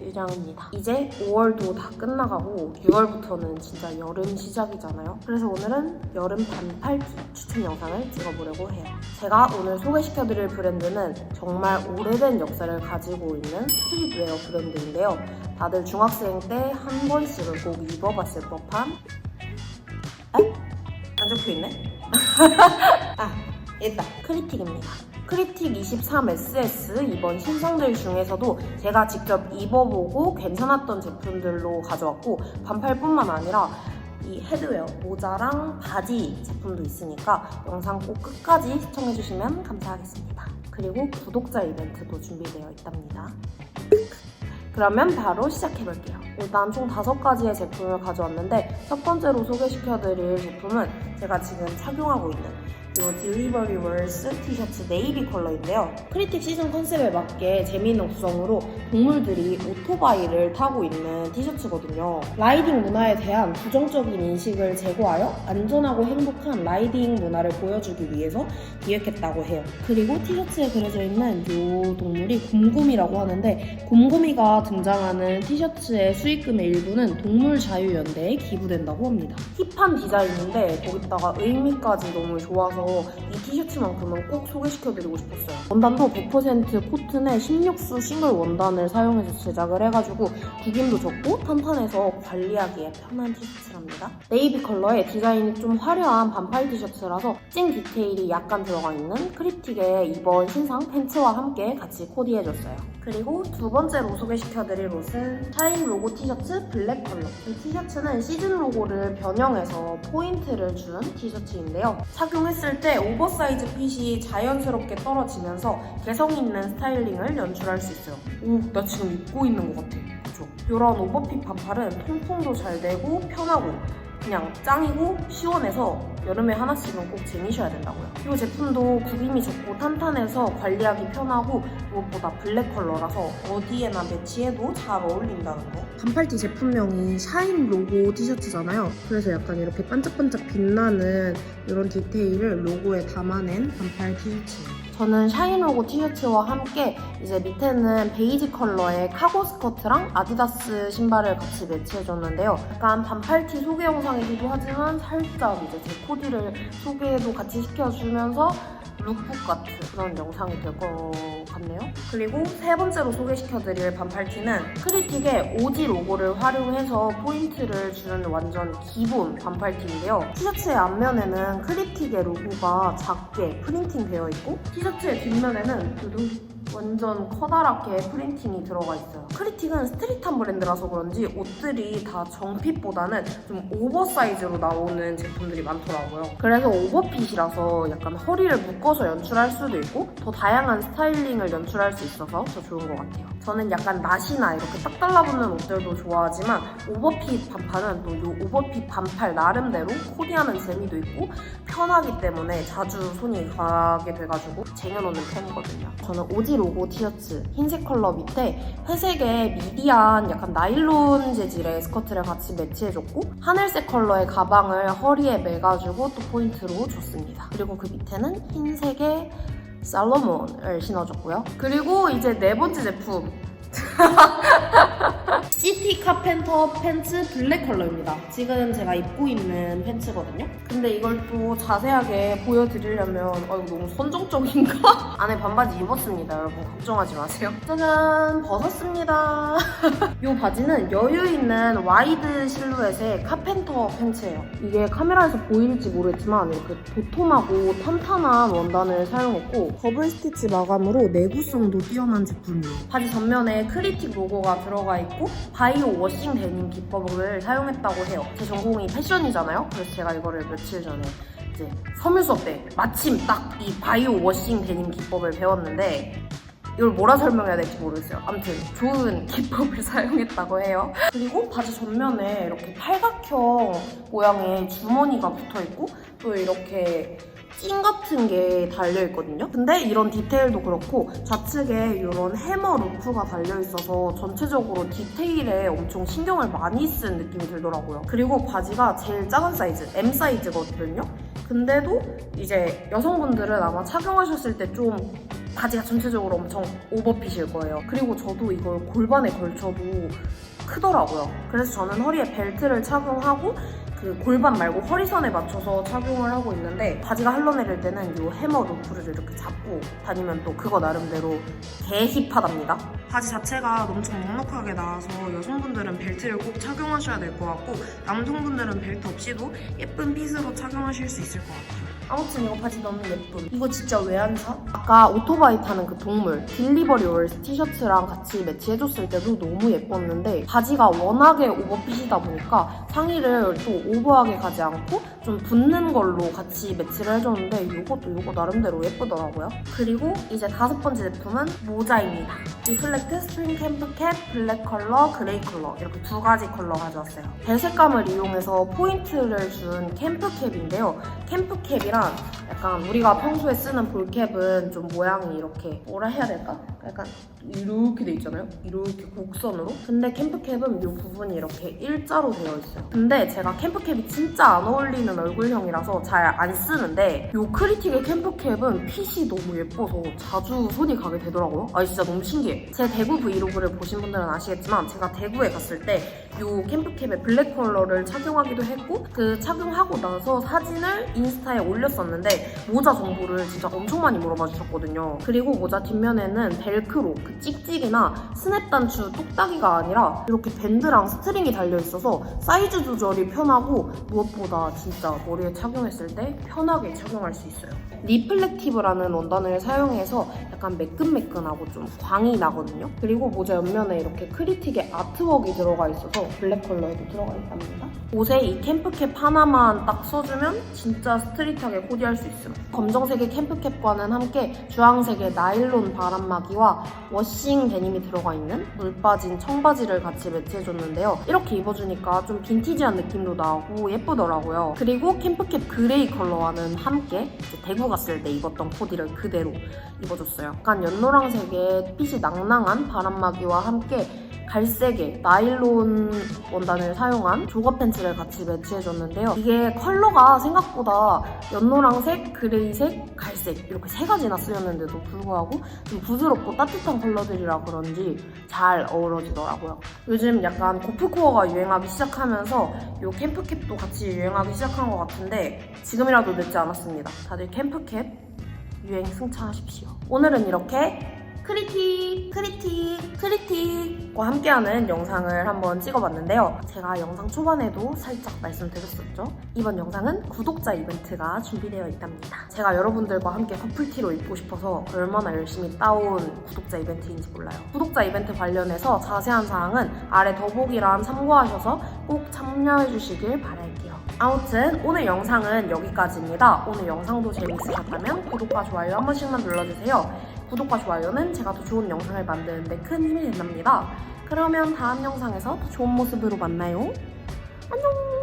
유정입니다. 이제 5월도 다 끝나가고 6월부터는 진짜 여름 시작이잖아요. 그래서 오늘은 여름 반팔티 추천 영상을 찍어보려고 해요. 제가 오늘 소개시켜드릴 브랜드는 정말 오래된 역사를 가지고 있는 스트릿웨어 브랜드인데요. 다들 중학생 때 한 번씩은 꼭 입어봤을 법한 에? 안 적혀있네? 아, 일단 크리틱입니다. 크리틱 23SS 이번 신상들 중에서도 제가 직접 입어보고 괜찮았던 제품들로 가져왔고 반팔뿐만 아니라 이 헤드웨어, 모자랑 바지 제품도 있으니까 영상 꼭 끝까지 시청해주시면 감사하겠습니다. 그리고 구독자 이벤트도 준비되어 있답니다. 그러면 바로 시작해볼게요. 일단 총 다섯 가지의 제품을 가져왔는데 첫 번째로 소개시켜드릴 제품은 제가 지금 착용하고 있는 이 딜리버리 월스 티셔츠 네이비 컬러인데요. 크리틱 시즌 컨셉에 맞게 재미있는 구성으로 동물들이 오토바이를 타고 있는 티셔츠거든요. 라이딩 문화에 대한 부정적인 인식을 제거하여 안전하고 행복한 라이딩 문화를 보여주기 위해서 기획했다고 해요. 그리고 티셔츠에 그려져 있는 이 동물이 곰곰이라고 하는데 곰곰이가 등장하는 티셔츠의 수익금의 일부는 동물자유연대에 기부된다고 합니다. 힙한 디자인인데 거기다가 의미까지 너무 좋아서 이 티셔츠만큼은 꼭 소개시켜드리고 싶었어요. 원단도 100% 코튼의 16수 싱글 원단을 사용해서 제작을 해가지고 구김도 적고 탄탄해서 관리하기에 편한 티셔츠랍니다. 네이비 컬러의 디자인이 좀 화려한 반팔 티셔츠라서 찐 디테일이 약간 들어가 있는 크리틱의 이번 신상 팬츠와 함께 같이 코디해줬어요. 그리고 두 번째로 소개시켜드릴 옷은 샤인 로고 티셔츠 블랙 컬러. 이 티셔츠는 시즌 로고를 변형해서 포인트를 준 티셔츠인데요. 착용했을 때 오버사이즈 핏이 자연스럽게 떨어지면서 개성 있는 스타일링을 연출할 수 있어요. 오, 나 지금 입고 있는 것 같아. 그쵸? 이런 오버핏 반팔은 통풍도 잘 되고 편하고 그냥 짱이고 시원해서 여름에 하나씩은 꼭 쟁이셔야 된다고요. 이 제품도 구김이 적고 탄탄해서 관리하기 편하고 무엇보다 블랙 컬러라서 어디에나 매치해도 잘 어울린다는 거. 반팔티 제품명이 샤인 로고 티셔츠잖아요. 그래서 약간 이렇게 반짝반짝 빛나는 이런 디테일을 로고에 담아낸 반팔 티셔츠예요. 저는 샤인 로고 티셔츠와 함께 이제 밑에는 베이지 컬러의 카고 스커트랑 아디다스 신발을 같이 매치해줬는데요. 약간 반팔티 소개 영상이기도 하지만 살짝 이제 제 코디를 소개도 같이 시켜주면서 룩북 같은 그런 영상이 될 것 같네요. 그리고 세 번째로 소개시켜드릴 반팔티는 크리틱의 오지 로고를 활용해서 포인트를 주는 완전 기본 반팔티인데요. 티셔츠의 앞면에는 크리틱의 로고가 작게 프린팅 되어 있고 티셔츠의 뒷면에는 두둥 완전 커다랗게 프린팅이 들어가 있어요. 크리틱은 스트릿한 브랜드라서 그런지 옷들이 다 정핏보다는 좀 오버사이즈로 나오는 제품들이 많더라고요. 그래서 오버핏이라서 약간 허리를 묶어서 연출할 수도 있고 더 다양한 스타일링을 연출할 수 있어서 더 좋은 것 같아요. 저는 약간 나시나 이렇게 딱 달라붙는 옷들도 좋아하지만 오버핏 반팔은 또 이 오버핏 반팔 나름대로 코디하는 재미도 있고 편하기 때문에 자주 손이 가게 돼가지고 쟁여놓는 편이거든요. 저는 오지 로고 티셔츠 흰색 컬러 밑에 회색의 미디안 약간 나일론 재질의 스커트를 같이 매치해줬고 하늘색 컬러의 가방을 허리에 매가지고 또 포인트로 줬습니다. 그리고 그 밑에는 흰색의 살로몬을 신어줬고요. 그리고 이제 네 번째 제품 시티 카펜터 팬츠 블랙 컬러입니다. 지금 제가 입고 있는 팬츠거든요. 근데 이걸 또 자세하게 보여드리려면 어, 이거 너무 선정적인가? 안에 반바지 입었습니다, 여러분. 걱정하지 마세요. 짜잔! 벗었습니다. 이 바지는 여유 있는 와이드 실루엣의 카 펜터 팬츠예요. 이게 카메라에서 보일지 모르겠지만 이렇게 도톰하고 탄탄한 원단을 사용했고 더블 스티치 마감으로 내구성도 뛰어난 제품이에요. 바지 전면에 크리틱 로고가 들어가 있고 바이오 워싱 데님 기법을 사용했다고 해요. 제 전공이 패션이잖아요. 그래서 제가 이거를 며칠 전에 이제 섬유 수업 때 마침 딱 이 바이오 워싱 데님 기법을 배웠는데 이걸 뭐라 설명해야 될지 모르겠어요. 아무튼 좋은 기법을 사용했다고 해요. 그리고 바지 전면에 이렇게 팔각형 모양의 주머니가 붙어 있고 또 이렇게 찐 같은 게 달려 있거든요. 근데 이런 디테일도 그렇고 좌측에 이런 해머 루프가 달려 있어서 전체적으로 디테일에 엄청 신경을 많이 쓴 느낌이 들더라고요. 그리고 바지가 제일 작은 사이즈, M 사이즈거든요. 근데도 이제 여성분들은 아마 착용하셨을 때 좀 바지가 전체적으로 엄청 오버핏일 거예요. 그리고 저도 이걸 골반에 걸쳐도 크더라고요. 그래서 저는 허리에 벨트를 착용하고 그 골반 말고 허리선에 맞춰서 착용을 하고 있는데 바지가 흘러내릴 때는 이 해머 루프를 이렇게 잡고 다니면 또 그거 나름대로 개 힙하답니다. 바지 자체가 엄청 넉넉하게 나와서 여성분들은 벨트를 꼭 착용하셔야 될 것 같고 남성분들은 벨트 없이도 예쁜 핏으로 착용하실 수 있을 것 같아요. 아무튼 이거 바지 너무 예쁨. 이거 진짜 왜 안 사? 아까 오토바이 타는 그 동물 딜리버리 월스 티셔츠랑 같이 매치해줬을 때도 너무 예뻤는데 바지가 워낙에 오버핏이다 보니까 상의를 또 오버하게 가지 않고 좀 붙는 걸로 같이 매치를 해줬는데 이것도 이거 나름대로 예쁘더라고요. 그리고 이제 다섯 번째 제품은 모자입니다. 리플렉트 스프링 캠프 캡 블랙 컬러, 그레이 컬러 이렇게 두 가지 컬러 가져왔어요. 배색감을 이용해서 포인트를 준 캠프 캡인데요. 캠프 캡이랑 약간 우리가 평소에 쓰는 볼캡은 좀 모양이 이렇게 뭐라 해야 될까? 약간 이렇게 돼 있잖아요. 이렇게 곡선으로. 근데 캠프캡은 이 부분이 이렇게 일자로 되어 있어요. 근데 제가 캠프캡이 진짜 안 어울리는 얼굴형이라서 잘 안 쓰는데 이 크리틱의 캠프캡은 핏이 너무 예뻐서 자주 손이 가게 되더라고요. 아 진짜 너무 신기해. 제 대구 브이로그를 보신 분들은 아시겠지만 제가 대구에 갔을 때 이 캠프캡의 블랙 컬러를 착용하기도 했고 그 착용하고 나서 사진을 인스타에 올렸었는데 모자 정보를 진짜 엄청 많이 물어봐 주셨거든요. 그리고 모자 뒷면에는 벨크로 그 찍찍이나 스냅 단추 똑딱이가 아니라 이렇게 밴드랑 스트링이 달려 있어서 사이즈 조절이 편하고 무엇보다 진짜 머리에 착용했을 때 편하게 착용할 수 있어요. 리플렉티브라는 원단을 사용해서 약간 매끈매끈하고 좀 광이 나거든요. 그리고 모자 옆면에 이렇게 크리틱의 아트웍이 들어가 있어서 블랙 컬러에도 들어가 있답니다. 옷에 이 캠프캡 하나만 딱 써주면 진짜 스트릿하게 코디할 수 있어요. 검정색의 캠프캡과는 함께 주황색의 나일론 바람막이와 워싱 데님이 들어가 있는 물 빠진 청바지를 같이 매치해줬는데요. 이렇게 입어주니까 좀 빈티지한 느낌도 나고 예쁘더라고요. 그리고 캠프캡 그레이 컬러와는 함께 이제 대구 갔을 때 입었던 코디를 그대로 입어줬어요. 약간 연노랑색의 핏이 낭낭한 바람막이와 함께 갈색의 나일론 원단을 사용한 조거 팬츠를 같이 매치해줬는데요. 이게 컬러가 생각보다 연노랑색, 그레이색, 갈색 이렇게 세 가지나 쓰였는데도 불구하고 좀 부드럽고 따뜻한 컬러들이라 그런지 잘 어우러지더라고요. 요즘 약간 고프코어가 유행하기 시작하면서 이 캠프캡도 같이 유행하기 시작한 것 같은데 지금이라도 늦지 않았습니다. 다들 캠프캡 유행 승차하십시오. 오늘은 이렇게 크리틱, 크리틱, 크리틱과 함께하는 영상을 한번 찍어봤는데요. 제가 영상 초반에도 살짝 말씀드렸었죠. 이번 영상은 구독자 이벤트가 준비되어 있답니다. 제가 여러분들과 함께 커플티로 입고 싶어서 얼마나 열심히 따온 구독자 이벤트인지 몰라요. 구독자 이벤트 관련해서 자세한 사항은 아래 더보기란 참고하셔서 꼭 참여해주시길 바랄게요. 아무튼 오늘 영상은 여기까지입니다. 오늘 영상도 재밌으셨다면 구독과 좋아요 한 번씩만 눌러주세요. 구독과 좋아요는 제가 더 좋은 영상을 만드는데 큰 힘이 된답니다. 그러면 다음 영상에서 더 좋은 모습으로 만나요. 안녕!